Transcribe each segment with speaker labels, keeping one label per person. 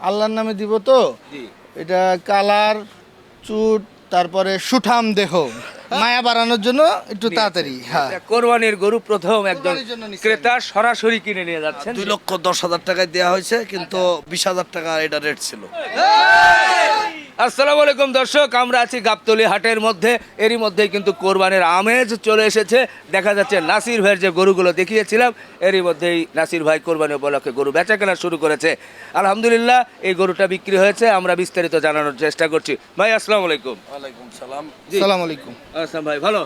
Speaker 1: আল্লাহর নামে দিব তো? এটা কালার চুট তারপরে সুঠাম দেহ। মায়া বাড়ানোর জন্য একটু তাড়াতাড়ি হ্যাঁ।
Speaker 2: কোরবানির গরু প্রথম একজন
Speaker 1: নিছেন।
Speaker 2: ক্রেতা সরাসরি কিনে নিয়ে যাচ্ছে
Speaker 3: দুই লক্ষ দশ হাজার টাকায় দেওয়া হয়েছে কিন্তু বিশ হাজার টাকা এটা রেট ছিল।
Speaker 2: আসসালামু আলাইকুম দর্শক আমরা আছি গাবতলি হাটের মধ্যে। এরই মধ্যেই কিন্তু কোরবানির আমেজ চলে এসেছে। দেখা যাচ্ছে নাসির ভাইয়ের যে গরুগুলো দেখিয়েছিলাম এরই মধ্যেই নাসির ভাই কোরবানি উপলক্ষে গরু বেচা কেনা শুরু করেছে। আলহামদুলিল্লাহ এই গরুটা বিক্রি হয়েছে আমরা বিস্তারিত জানানোর চেষ্টা করছি। ভাই আসসালামু আলাইকুম।
Speaker 3: ওয়ালাইকুম সালাম।
Speaker 2: জি।
Speaker 1: সালাম আলাইকুম।
Speaker 2: আসসালাম ভাই ভালো?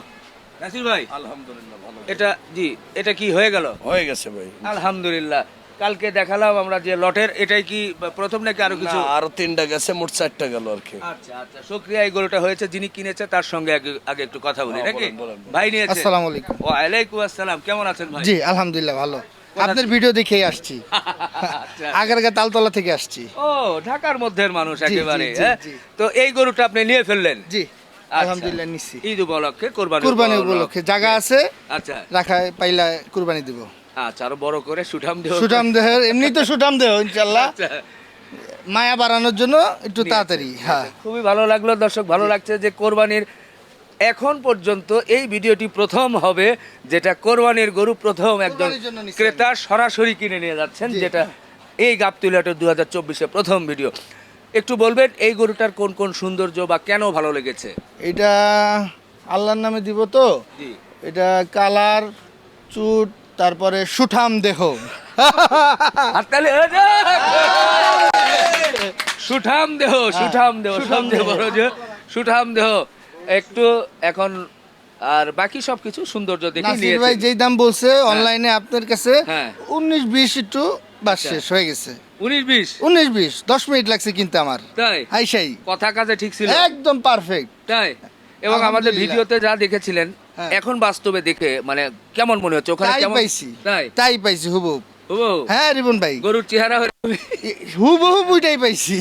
Speaker 2: নাসির ভাই?
Speaker 3: আলহামদুলিল্লাহ ভালো।
Speaker 2: এটা জি এটা কি হয়ে গেল?
Speaker 3: হয়ে গেছে ভাই।
Speaker 2: আলহামদুলিল্লাহ। কালকে দেখালাম আমরা যে লটের এটাই কি প্রথম নাকি আরও কিছু?
Speaker 3: আরও তিনটা গেছে মোট চারটা গেল আর কি।
Speaker 2: আচ্ছা আচ্ছা শুক্রিয়া এই গরুটা হয়েছে যিনি কিনেছে তার সঙ্গে আগে আগে একটু কথা বলি
Speaker 3: হ্যাঁ,
Speaker 2: নাকি। ভাই নিয়েছে।
Speaker 1: আসসালামু আলাইকুম।
Speaker 2: ওয়ালাইকুম আসসালাম কেমন আছেন ভাই?
Speaker 1: জি আলহামদুলিল্লাহ ভালো। আপনার ভিডিও দেখেই আসছি।
Speaker 2: আচ্ছা।
Speaker 1: আগারগা তালতলা থেকে আসছি।
Speaker 2: ও ঢাকার মধ্যের মানুষ একেবারে হ্যাঁ? তো এই গরুটা আপনি নিয়ে ফেললেন?
Speaker 1: জি
Speaker 2: আচ্ছা।
Speaker 1: আলহামদুলিল্লাহ নিচ্ছি।
Speaker 2: ঈদ উপলক্ষে কোরবানি
Speaker 1: কুরবানি উপলক্ষে। জায়গা আছে
Speaker 2: আচ্ছা।
Speaker 1: রাখা পাইলা কুরবানি দিব।
Speaker 2: আচ্ছা আরও বড় করে সুঠাম দেহ।
Speaker 1: সুঠাম দেহের এমনি তো সুঠাম দেহ ইনশাল্লাহ
Speaker 2: আচ্ছা।
Speaker 1: মায়া বাড়ানোর জন্য একটু তাড়াতাড়ি হ্যাঁ।
Speaker 2: খুবই ভালো লাগল দর্শক ভালো লাগছে যে কোরবানির এখন পর্যন্ত এই ভিডিওটি প্রথম হবে যেটা কোরবানির গরু প্রথম একজন
Speaker 1: কোরবানির
Speaker 2: ক্রেতা সরাসরি কিনে নিয়ে যাচ্ছেন যেটা এই গাবতুলাটের দু হাজার চব্বিশে প্রথম ভিডিও। একটু বলবেন এই গরুটার কোন কোন সৌন্দর্য বা কেন ভালো লেগেছে?
Speaker 1: এটা আল্লাহর নামে দিব তো? এটা কালার চুট তারপরে সুঠাম দেহ।
Speaker 2: হাততালি সুঠাম দেহ সুঠাম দেহ
Speaker 1: সুঠাম
Speaker 2: সবচেয়ে
Speaker 1: দেহ।
Speaker 2: বড় যে সুঠাম দেহ। একটু এখন আর বাকি সবকিছু সৌন্দর্য দেখে
Speaker 1: নাসির ভাই যেই দাম বলছে অনলাইনে আপনার কাছে
Speaker 2: হ্যাঁ।
Speaker 1: উনিশ বিশ একটু বাস
Speaker 2: আচ্ছা।
Speaker 1: শেষ হয়ে গেছে।
Speaker 2: উনিশ বিশ?
Speaker 1: উনিশ বিশ দশ মিনিট লাগছে কিনতে আমার।
Speaker 2: তাই?
Speaker 1: আইসাই
Speaker 2: কথা কাজে ঠিক ছিল।
Speaker 1: একদম পারফেক্ট
Speaker 2: তাই? এবং আমাদের ভিডিওতে যা দেখেছিলেন
Speaker 1: হ্যাঁ।
Speaker 2: এখন বাস্তবে দেখে মানে কেমন মনে হচ্ছে? ওখানে কেমন
Speaker 1: পাইছি।
Speaker 2: তাই?
Speaker 1: তাই পাইছি হুবহু।
Speaker 2: ও
Speaker 1: হ্যাঁ রিবন ভাই।
Speaker 2: গরুর চেহারা হলে
Speaker 1: হুবহু বুইটাই পাইছি।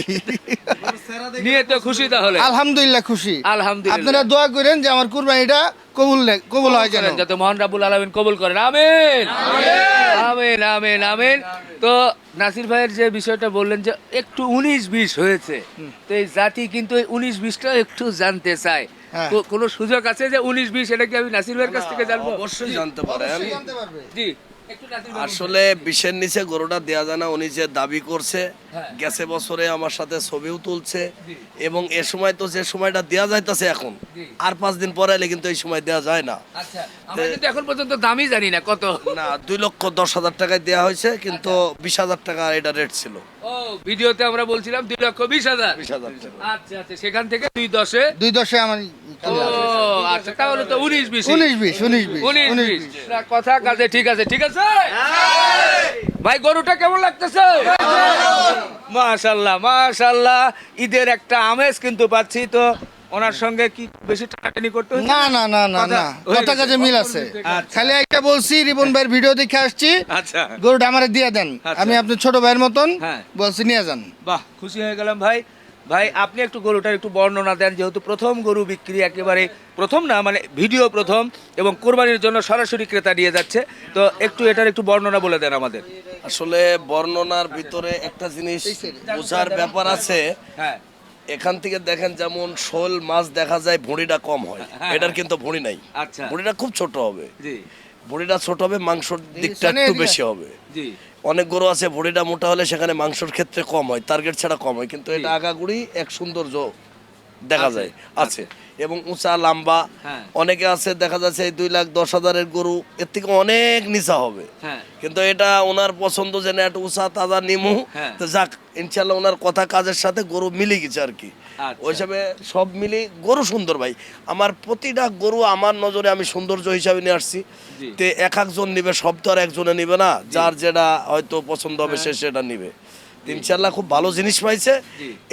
Speaker 2: নিয়ে তো খুশি তাহলে।
Speaker 1: আলহামদুলিল্লাহ খুশি।
Speaker 2: আলহামদুলিল্লাহ।
Speaker 1: আপনারা দোয়া করেন যে আমার কুরবানিটা কবুল কবুল হয় যেন।
Speaker 2: যাতে মহান রাবুল আলামিন কবুল করেন। আমিন। আমিন আমিন আমিন। তো নাসির ভাইয়ের যে বিষয়টা বললেন যে একটু উনিশ বিশ হয়েছে। তো এই জাতি কিন্তু এই উনিশ বিশটা একটু জানতে চায়।
Speaker 1: হ্যাঁ।
Speaker 2: কোনো সুযোগ আছে যে উনিশ বিশ এটা কি আমি নাসির ভাইয়ের কাছ থেকে জানব?
Speaker 3: অবশ্যই জানতে পারেন।
Speaker 2: জি।
Speaker 3: আসলে বিশের নিচে গরুটা দেওয়া যায় না উনি যে দাবি করছে
Speaker 2: হ্যাঁ।
Speaker 3: গেছে বছরে আমার সাথে ছবিও তুলছে এবং এ সময় তো যে সময়টা দেওয়া যাইতেছে এখন আর পাঁচ দিন পরে এলে কিন্তু এই সময় দেওয়া যায় না।
Speaker 2: আচ্ছা এখন পর্যন্ত দামই জানি না কত।
Speaker 3: না দুই লক্ষ দশ হাজার টাকায় দেওয়া হয়েছে কিন্তু বিশ হাজার টাকা এটা রেট ছিল।
Speaker 2: ও ভিডিওতে আমরা বলছিলাম দুই লক্ষ বিশ হাজার।
Speaker 3: বিশ হাজার।
Speaker 2: আচ্ছা আচ্ছা সেখান থেকে দুই দশে?
Speaker 1: দুই দশে আমার
Speaker 2: ও আচ্ছা তাহলে তো উনিশ বিশ
Speaker 1: উনিশ বিশ উনিশ বিশ
Speaker 2: উনিশ বিশ। কথা কাজে ঠিক আছে ঠিক আছে? ভাই গরুটা কেমন লাগতেছে? মাশাল্লাহ মাশাল্লাহ। ঈদের একটা আমেজ কিন্তু পাচ্ছি তো। ওনার সঙ্গে কি বেশি টানাটানি করতে হচ্ছে
Speaker 1: না না না না না। কথা কাজে মিল আছে।
Speaker 2: আচ্ছা।
Speaker 1: খালি একটা বলছি রিবন ভাইয়ের ভিডিও দেখে আসছি।
Speaker 2: আচ্ছা।
Speaker 1: গরুটা আমারে দিয়ে দেন।
Speaker 2: আচ্ছা।
Speaker 1: আমি আপনার ছোট ভাইয়ের মতন
Speaker 2: হ্যাঁ।
Speaker 1: বলছি নিয়ে যান।
Speaker 2: বাহ খুশি হয়ে গেলাম ভাই। ভাই আপনি একটু গরুটার একটু বর্ণনা দেন যেহেতু প্রথম গরু বিক্রি একেবারে প্রথম না মানে ভিডিও প্রথম এবং কোরবানির জন্য সরাসরি ক্রেতা নিয়ে যাচ্ছে। তো একটু এটার একটু বর্ণনা বলে দেন আমাদের।
Speaker 3: আসলে বর্ণনার ভিতরে একটা জিনিস বোঝার ব্যাপার আছে।
Speaker 2: হ্যাঁ।
Speaker 3: এখান থেকে দেখেন যেমন শোল মাছ দেখা যায় ভুঁড়িটা কম হয়।
Speaker 2: হ্যাঁ।
Speaker 3: এটার কিন্তু ভুঁড়ি নাই।
Speaker 2: আচ্ছা।
Speaker 3: ভুঁড়িটা খুব ছোট হবে।
Speaker 2: জি।
Speaker 3: ভুঁড়িটা ছোট হবে মাংসর দিকটা একটু বেশি হবে। অনেক গরু আছে ভুঁড়িটা মোটা হলে সেখানে মাংসর ক্ষেত্রে কম হয় টার্গেট ছাড়া কম হয়। কিন্তু এটা আগাগুড়ি এক সৌন্দর্য দেখা যায়। আছে। এবং উঁচা লম্বা
Speaker 2: হ্যাঁ।
Speaker 3: অনেকে আছে দেখা যাচ্ছে এই দুই লাখ দশ হাজারের গরু এর থেকে অনেক নিচা হবে।
Speaker 2: হ্যাঁ।
Speaker 3: কিন্তু এটা ওনার পছন্দ যে না একটু উষা তাজা নিমু।
Speaker 2: হ্যাঁ।
Speaker 3: তো যাক ইনশাল্লাহ ওনার কথা কাজের সাথে গরু মিলে গেছে আর কি।
Speaker 2: আচ্ছা।
Speaker 3: ওই হিসাবে সব মিলে গরু সুন্দর ভাই। আমার প্রতিটা গরু আমার নজরে আমি সৌন্দর্য হিসাবে নিয়ে আসছি। তে এক একজন নিবে সব তো আর একজনে নিবে না। যার যেটা হয়তো পছন্দ হবে সে সেটা নিবে। ইনশাল্লাহ খুব ভালো জিনিস পাইছে।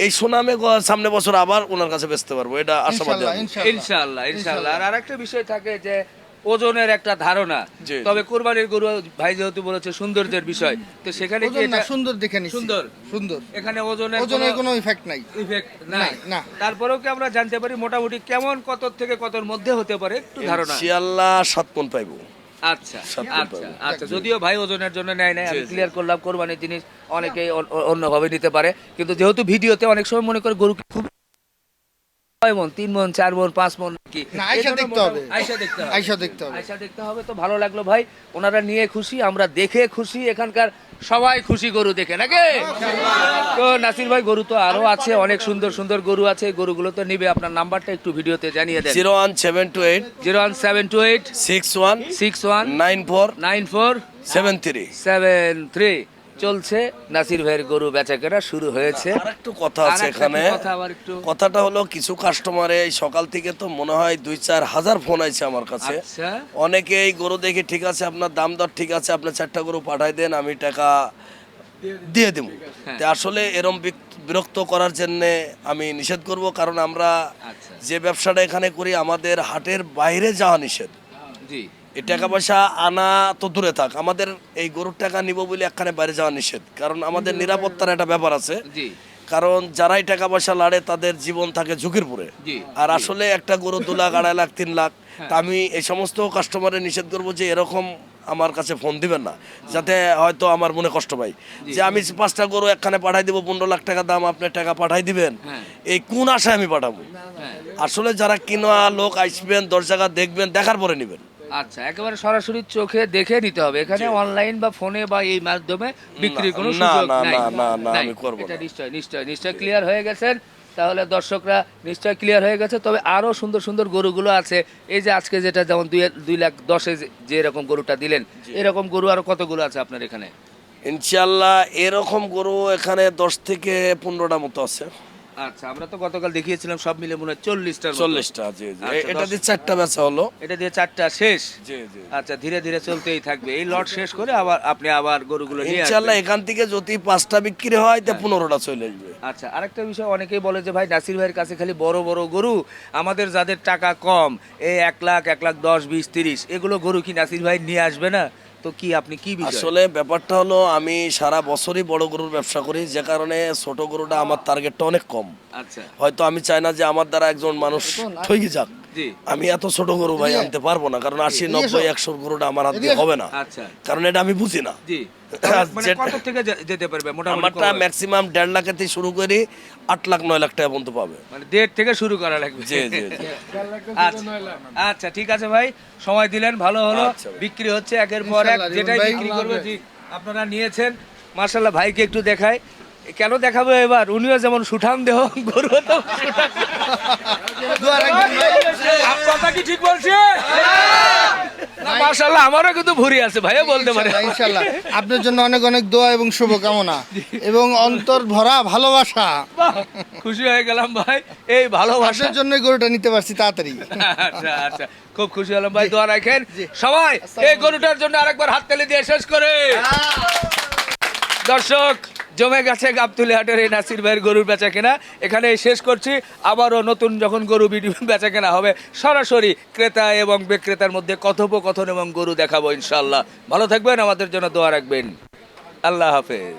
Speaker 3: এই সুনামে সামনে বছর আবার ওনার কাছে বেচতে পারব এটা আশাবাদী
Speaker 1: ইনশাল্লাহ ইনশাল্লাহ
Speaker 2: ইনশাআল্লাহ ইনশাআল্লাহ। আর আরেকটা বিষয় থাকে যে ওজনের একটা ধারণা। তবে কোরবানির গরু ভাই যেহেতু বলেছে সৌন্দর্যের বিষয় তো সেখানে কি এটা
Speaker 1: সুন্দর দেখে নিছি।
Speaker 2: সুন্দর?
Speaker 1: সুন্দর।
Speaker 2: এখানে ওজনের
Speaker 1: ওজনের কোনো ইফেক্ট নাই।
Speaker 2: ইফেক্ট নাই।
Speaker 1: না।
Speaker 2: তারপরেও কি আমরা জানতে পারি মোটামুটি কেমন কত থেকে কতর মধ্যে হতে পারে একটু ধারণা।
Speaker 3: ইনশাল্লাহ সাত পাইবো।
Speaker 2: আচ্ছা আচ্ছা আচ্ছা। যদিও ভাই ওজনের জন্য নেয় নাই আমি ক্লিয়ার করলাম কোরবানির জিনিস অনেকেই অ- অ- অন্যভাবে নিতে পারে। কিন্তু যেহেতু ভিডিওতে অনেক সময় মনে করে গরু খুব কয় মন তিন মন চার মন পাঁচ মন কি এজন্য
Speaker 1: দেখতে হবে।
Speaker 2: আইসা দেখতে হবে।
Speaker 1: আইসা দেখতে হবে।
Speaker 2: আইসা দেখতে হবে তো ভালো লাগল ভাই। ওনারা নিয়ে খুশি আমরা দেখে খুশি এখানকার সবাই খুশি গরু দেখে নাকি? তো নাসির ভাই গরু তো আরও আছে অনেক সুন্দর সুন্দর গরু আছে গরুগুলো তো নিবে আপনার নাম্বারটা একটু ভিডিওতে জানিয়ে দেন।
Speaker 3: Zero one seven two eight
Speaker 2: zero one seven two eight
Speaker 3: six one
Speaker 2: six one
Speaker 3: nine four
Speaker 2: nine four
Speaker 3: seven three
Speaker 2: seven three চলছে। নাসির ভাইয়ের গরু বেচা কেনা শুরু হয়েছে।
Speaker 3: আর একটু কথা আছে এখানে। কথাটা হলো কিছু কাস্টমারে এই সকাল থেকে তো মনে হয় দুই চার হাজার ফোন আছে আমার কাছে।
Speaker 2: আচ্ছা।
Speaker 3: অনেকে এই গরু দেখে ঠিক আছে আপনার দাম দর ঠিক আছে আপনার চারটা গরু পাঠাই দেন আমি টাকা দিয়ে দেব।
Speaker 2: হ্যাঁ।
Speaker 3: তা আসলে এরম বিরক্ত করার জন্য আমি নিষেধ করব কারণ আমরা
Speaker 2: আচ্ছা।
Speaker 3: যে ব্যবসাটা এখানে করি আমাদের হাটের বাইরে যাওয়া নিষেধ।
Speaker 2: জি।
Speaker 3: এই টাকা পয়সা আনা তো দূরে থাক। আমাদের এই গরুর টাকা নিব বলে একখানে বাইরে যাওয়া নিষেধ। কারণ আমাদের নিরাপত্তার একটা ব্যাপার আছে। কারণ যারাই টাকা পয়সা লাড়ে তাদের জীবন থাকে ঝুঁকির পরে। আর আসলে একটা গরু দু লাখ আড়াই লাখ তিন লাখ
Speaker 2: হ্যাঁ।
Speaker 3: তা আমি এই সমস্ত কাস্টমারের নিষেধ করব যে এরকম আমার কাছে ফোন দিবেন না। যাতে হয়তো আমার মনে কষ্ট পাই। যে আমি পাঁচটা গরু একখানে পাঠাই দিব পনেরো লাখ টাকা দাম আপনি টাকা পাঠাই দিবেন।
Speaker 2: হ্যাঁ।
Speaker 3: এই কোন আশায় আমি পাঠাবো?
Speaker 2: হ্যাঁ।
Speaker 3: আসলে যারা কিনা লোক আসবেন দশ জায়গা দেখবেন দেখার পরে নেবেন।
Speaker 2: আচ্ছা একেবারে সরাসরি চোখে দেখে নিতে হবে। এখানে অনলাইন বা ফোনে বা এই মাধ্যমে বিক্রির কোনো সুযোগ নাই।
Speaker 3: আমি করব
Speaker 2: এটা নিশ্চয় নিশ্চয় নিশ্চয় ক্লিয়ার হয়ে গেছেন তাহলে দর্শকরা নিশ্চয় ক্লিয়ার হয়ে গেছে। তবে আরও সুন্দর সুন্দর গরুগুলো আছে। এই যে আজকে যেটা যেমন দুই দুই লাখ দশে যে- এরকম গরুটা দিলেন এরকম গরু আরও কতগুলো আছে আপনার এখানে?
Speaker 3: ইনশাল্লাহ এরকম গরু এখানে দশ থেকে পনেরোটা মতো আছে।
Speaker 2: আচ্ছা আমরা তো গতকাল দেখিয়েছিলাম সব মিলে মনে হয় চল্লিশটার মতো।
Speaker 3: চল্লিশটা জি জি।
Speaker 2: আচ্ছা,
Speaker 3: এটা দিয়ে চারটা বেচা হলো।
Speaker 2: এটা দিয়ে চারটা শেষ?
Speaker 3: জি জি।
Speaker 2: আচ্ছা ধীরে ধীরে চলতেই থাকবে। এই লট শেষ করে আবার আপনি আবার গরুগুলো নিয়ে
Speaker 3: ইনশাল্লাহ
Speaker 2: আসবেন।
Speaker 3: এখান থেকে যদি পাঁচটা বিক্রি হয় তা পনেরোটা চলে আসবে।
Speaker 2: আচ্ছা আরেকটা বিষয় অনেকেই বলে যে ভাই নাসির ভাইয়ের কাছে খালি বড় বড় গরু। আমাদের যাদের টাকা কম এই এক লাখ এক লাখ দশ বিশ তিরিশ এগুলো গরু কি নাসির ভাই নিয়ে আসবে না? তো কি আপনি কি
Speaker 3: আসলে ব্যাপারটা হলো আমি সারা বছরই বড় গরুর ব্যবসা করি যে কারণে ছোট গরুটা আমার টার্গেটটা অনেক কম।
Speaker 2: আচ্ছা।
Speaker 3: হয়তো আমি চাই না যে আমার দ্বারা একজন মানুষ ঠকে যাক। আমি এত ছোট গরু ভাই আনতে পারব না কারণ আশি নব্বই একশো গরুটা আমার হাতে হবে না।
Speaker 2: আচ্ছা।
Speaker 3: কারণ এটা আমি বুঝি না।
Speaker 2: জি। মানে থেকে যেতে পারবে? মোটামুটি
Speaker 3: আমারটা ম্যাক্সিমাম দেড় লাখের থেকে শুরু করি আট লাখ নয় লাখ টাকা পর্যন্ত পাবে।
Speaker 2: মানে দেড় থেকে শুরু করা লাগবে।
Speaker 3: জি জি জি।
Speaker 2: আচ্ছা। আচ্ছা ঠিক আছে ভাই। সময় দিলেন ভালো হলো।
Speaker 3: আচ্ছা
Speaker 2: বিক্রি হচ্ছে একের পর এক। যেটাই বিক্রি করবে আপনারা নিয়েছেন। মার্শাল্লাহ ভাইকে একটু দেখায় কেন দেখাবো এবার? উনিও যেমন সুঠাম দেহ গরু তো।
Speaker 1: দোয়া রাখবেন
Speaker 2: কথা কি ঠিক বলছে? না আমারও কিন্তু ভুরি আছে ভাইও বলতে পারে।
Speaker 1: ইনশাআল্লাহ, ইনশাআল্লাহ। আপনার জন্য অনেক অনেক দোয়া এবং শুভকামনা এবং অন্তর ভরা ভালোবাসা।
Speaker 2: খুশি হয়ে গেলাম ভাই। এই ভালোবাসা
Speaker 1: আপনার জন্য গরুটা নিতে পারছি তাড়াতাড়ি।
Speaker 2: আচ্ছা আচ্ছা খুব খুশি হলাম ভাই দোয়া রাখেন। সবাই এই গরুটার জন্য আরেকবার হাততালি দিয়ে শেষ করে। দর্শক জমে গেছে গাবতুলি হাটের এই নাসির ভাইয়ের গরুর বেচা কেনা। এখানে শেষ করছি। আবারও নতুন যখন গরু ভিডিও বেচা কেনা হবে, সরাসরি ক্রেতা এবং বিক্রেতার মধ্যে কথোপকথন এবং গরু দেখাবো ইনশাল্লাহ ভালো থাকবেন, আমাদের জন্য দোয়া রাখবেন। আল্লাহ হাফেজ।